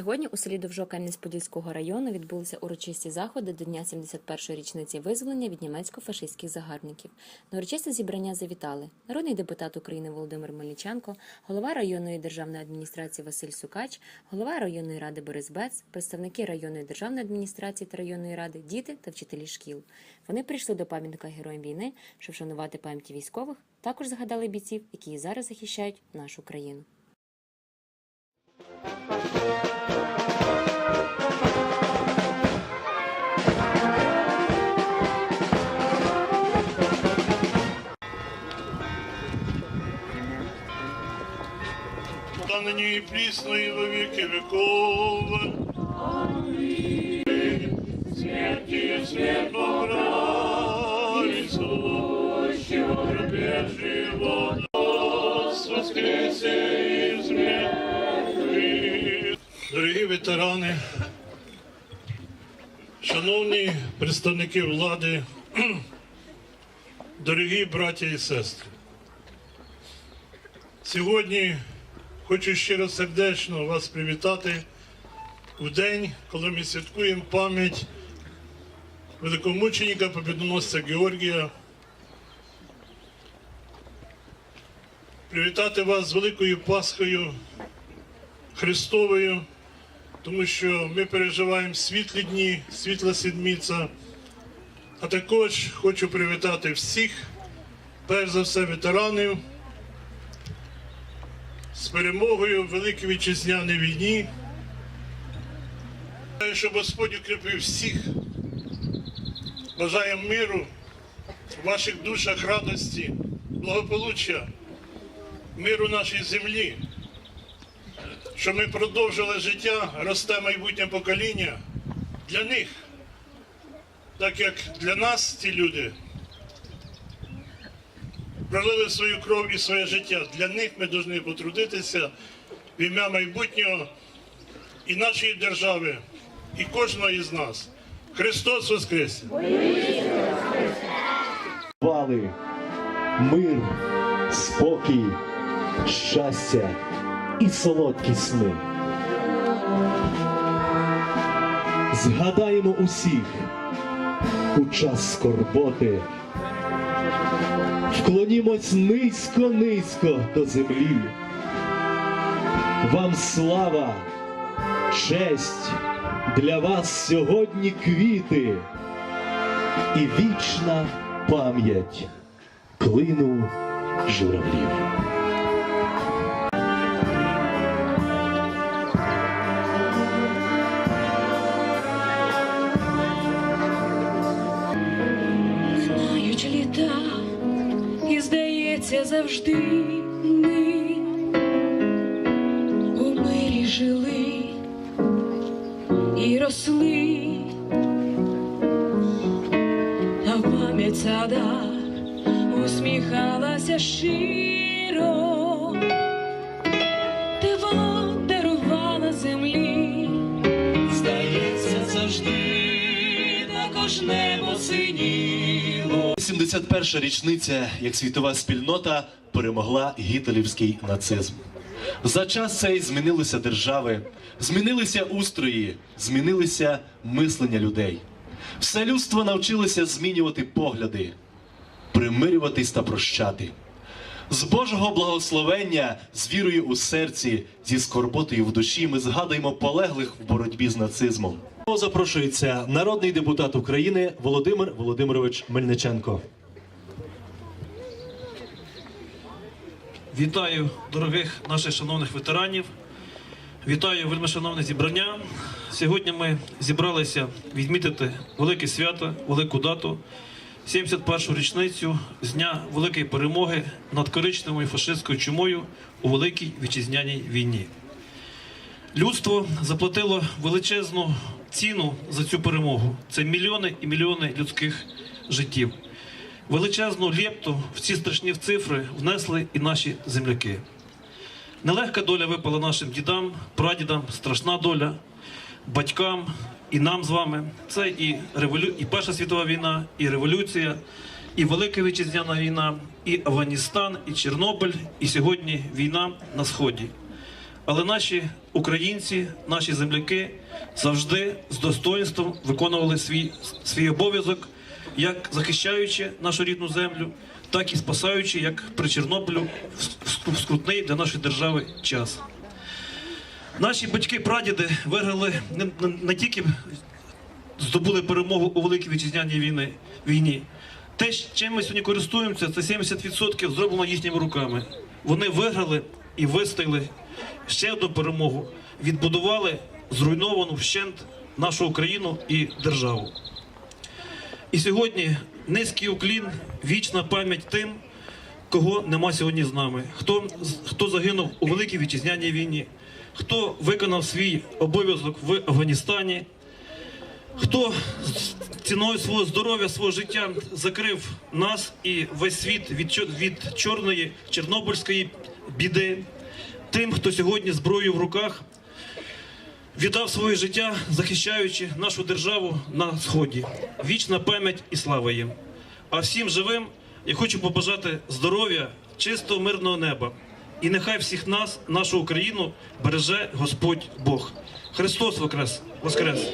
Сьогодні у селі Довжо Кам'янець-Подільського району відбулися урочисті заходи до дня 71-ї річниці визволення від німецько-фашистських загарбників. На урочисте зібрання завітали народний депутат України Володимир Мельниченко, голова районної державної адміністрації Василь Сукач, голова районної ради Борис Бец, представники районної державної адміністрації та районної ради, діти та вчителі шкіл. Вони прийшли до пам'ятника героям війни, щоб вшанувати пам'яті військових. Також згадали бійців, які і зараз захищають нашу країну. Та нині і і во віки нас воскресе із мертвих. Дорогі ветерани, шановні представники влади, дорогі браття і сестри. Сьогодні хочу щиро сердечно вас привітати у день, коли ми святкуємо пам'ять великомученика побідоносця Георгія. Привітати вас з Великою Пасхою Христовою, тому що ми переживаємо світлі дні, світла седмиця. А також хочу привітати всіх, перш за все, ветеранів з перемогою в Великій Вітчизняній війні. Щоб Господь укріпив всіх. Бажаємо миру, в ваших душах радості, благополуччя, миру нашій землі, щоб ми продовжили життя, росте майбутнє покоління для них, так як для нас ці люди пролили свою кров і своє життя. Для них ми повинні потрудитися в ім'я майбутнього і нашої держави, і кожного із нас. Христос Воскрес! Вали, мир, спокій, щастя і солодкі сни. Згадаємо усіх у час скорботи. Вклонімось низько-низько до землі. Вам слава, честь для вас сьогодні квіти і вічна пам'ять клину журавлів. Завжди ми у мирі жили і росли, в пам'ять сада усміхалася щиро, тепло дарувала землі. Здається, завжди також небо синіло. 71 річниця, як світова спільнота перемогла гітлерівський нацизм. За час цей змінилися держави, змінилися устрої, змінилися мислення людей. Все людство навчилося змінювати погляди, примирюватись та прощати. З Божого благословення, з вірою у серці, зі скорботою в душі ми згадуємо полеглих в боротьбі з нацизмом. Запрошується народний депутат України Володимир Володимирович Мельниченко. Вітаю дорогих наших шановних ветеранів. Вітаю вельмишановне зібрання. Сьогодні ми зібралися відмітити велике свято, велику дату, 71-шу річницю з дня великої перемоги над коричневою фашистською чумою у Великій Вітчизняній війні. Людство заплатило величезну ціну за цю перемогу. Це мільйони і мільйони людських життів. Величезну лепту в ці страшні цифри внесли і наші земляки. Нелегка доля випала нашим дідам, прадідам, страшна доля, батькам і нам з вами. Це і, револю... і Перша світова війна, і революція, і Велика Вітчизняна війна, і Афганістан, і Чорнобиль, і сьогодні війна на Сході. Але наші українці, наші земляки завжди з достоинством виконували свій, свій обов'язок, як захищаючи нашу рідну землю, так і спасаючи, як при Чорнобилю, в скрутний для нашої держави час. Наші батьки-прадіди виграли не, тільки здобули перемогу у великій вітчизняній війни, війні. Те, чим ми сьогодні користуємося, це 70% зроблено їхніми руками. Вони виграли і вистояли ще одну перемогу, відбудували зруйновану вщент нашу Україну і державу. І сьогодні низький уклін, вічна пам'ять тим, кого нема сьогодні з нами, хто, хто загинув у великій вітчизняній війні, хто виконав свій обов'язок в Афганістані, хто ціною свого здоров'я, свого життя закрив нас і весь світ від, від чорної чорнобильської біди, тим, хто сьогодні зброю в руках віддав своє життя, захищаючи нашу державу на сході. Вічна пам'ять і слава їм. А всім живим я хочу побажати здоров'я, чистого мирного неба. І нехай всіх нас, нашу Україну, береже Господь Бог. Христос Воскрес! Воскрес!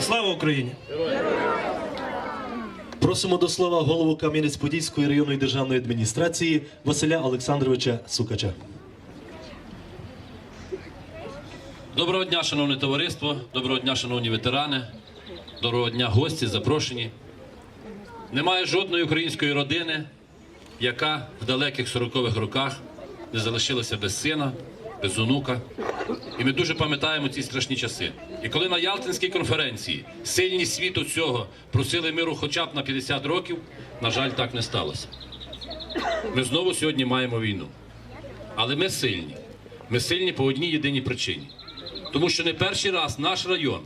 Слава Україні! Просимо до слова голову Кам'янець-Подільської районної державної адміністрації Василя Олександровича Сукача. Доброго дня, шановне товариство, доброго дня, шановні ветерани, доброго дня, гості, запрошені. Немає жодної української родини, яка в далеких 40-х роках не залишилася без сина, без онука. І ми дуже пам'ятаємо ці страшні часи. І коли на Ялтинській конференції сильні світу цього просили миру хоча б на 50 років, на жаль, так не сталося. Ми знову сьогодні маємо війну. Але ми сильні. Ми сильні по одній єдиній причині. Тому що не перший раз наш район,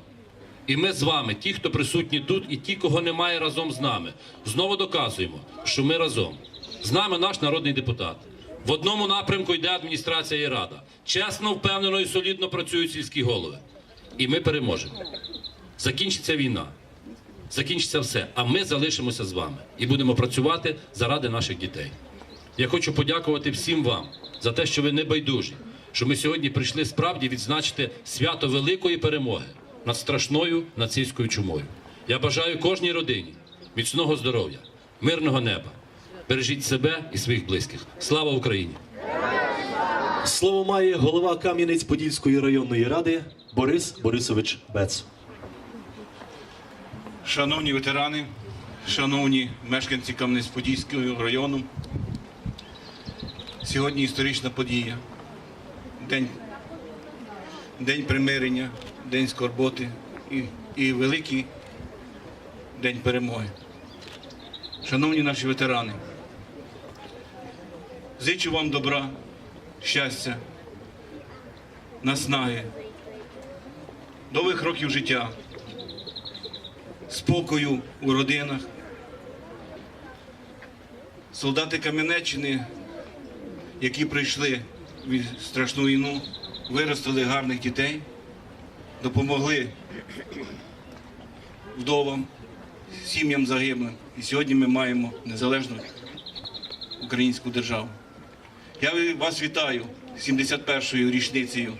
і ми з вами, ті, хто присутні тут, і ті, кого немає разом з нами, знову доказуємо, що ми разом. З нами наш народний депутат. В одному напрямку йде адміністрація і рада. Чесно, впевнено і солідно працюють сільські голови. І ми переможемо. Закінчиться війна, закінчиться все. А ми залишимося з вами і будемо працювати заради наших дітей. Я хочу подякувати всім вам за те, що ви не байдужі, що ми сьогодні прийшли справді відзначити свято великої перемоги над страшною нацистською чумою. Я бажаю кожній родині міцного здоров'я, мирного неба. Бережіть себе і своїх близьких. Слава Україні! Слово має голова Кам'янець-Подільської районної ради Борис Борисович Бец. Шановні ветерани, шановні мешканці Кам'янець-Подільського району, сьогодні історична подія. День, день примирення, день скорботи і, і великий день перемоги. Шановні наші ветерани, зичу вам добра, щастя, наснаги, довгих років життя спокою у родинах. Солдати Кам'янеччини, які прийшли страшну війну, виростили гарних дітей, допомогли вдовам, сім'ям загиблим. І сьогодні ми маємо незалежну українську державу. Я вас вітаю 71-ю річницею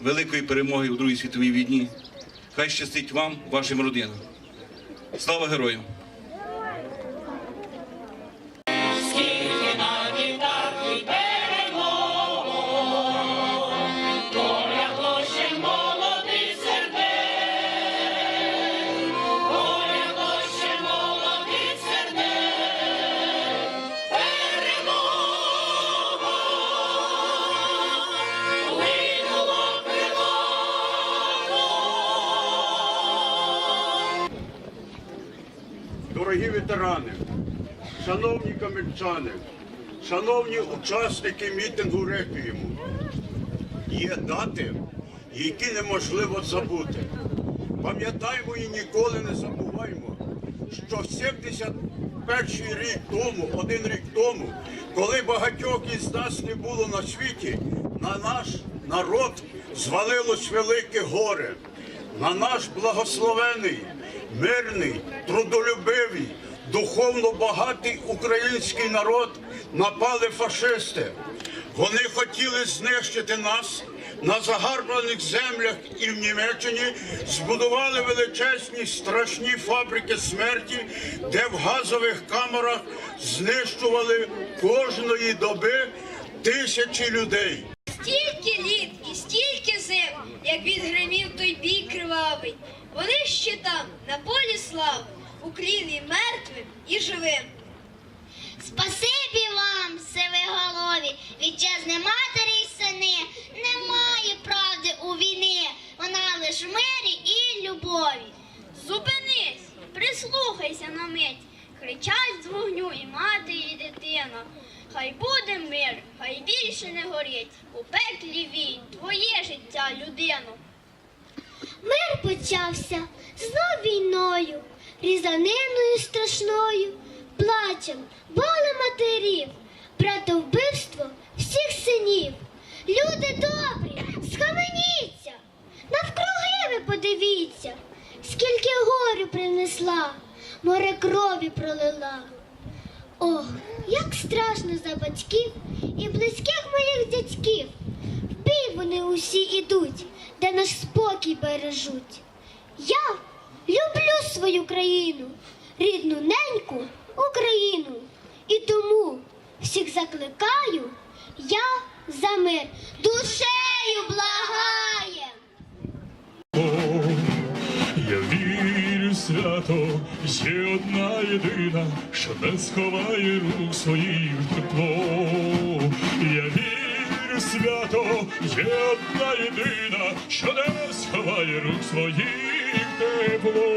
великої перемоги у Другій світовій війні. Хай щастить вам, вашим родинам. Слава героям! Ветерани, шановні кам'янчани, шановні учасники мітингу Реквієму, є дати, які неможливо забути. Пам'ятаємо і ніколи не забуваємо, що 71 рік тому, один рік тому, коли багатьох із нас не було на світі, на наш народ звалилось велике горе. На наш благословений, мирний, трудолюбивий, духовно багатий український народ напали фашисти. Вони хотіли знищити нас на загарбаних землях і в Німеччині збудували величезні страшні фабрики смерті, де в газових камерах знищували кожної доби тисячі людей. Стільки літ і стільки зим, як відгримів той бій кривавий. Вони ще там, на полі слави, у мертвим і живим. Спасибі вам, сивиголові, вітчизни матері й сини. Немає правди у війни, вона лиш в мирі і любові. Зупинись, прислухайся на мить, кричать з вогню і мати, і дитина. Хай буде мир, хай більше не горить, у пеклі війн, твоє життя, людино. Мир почався знов війною, різаниною страшною, плачем, болем матерів, братовбивство всіх синів. Люди добрі, схаменіться, навкруги ви подивіться, скільки горю принесла, море крові пролила. Ох, як страшно за батьків і близьких моїх дядьків. Вони усі ідуть, де наш спокій бережуть. Я люблю свою країну, рідну неньку Україну. І тому всіх закликаю, я за мир душею благає. Я вірю свято, є одна єдина, що не сховає рук своїх тепло. Я вірю свято, є одна єдина, що не сховає рук своїх тепло.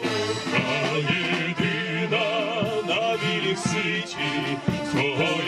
Одна єдина на білій ситі, свого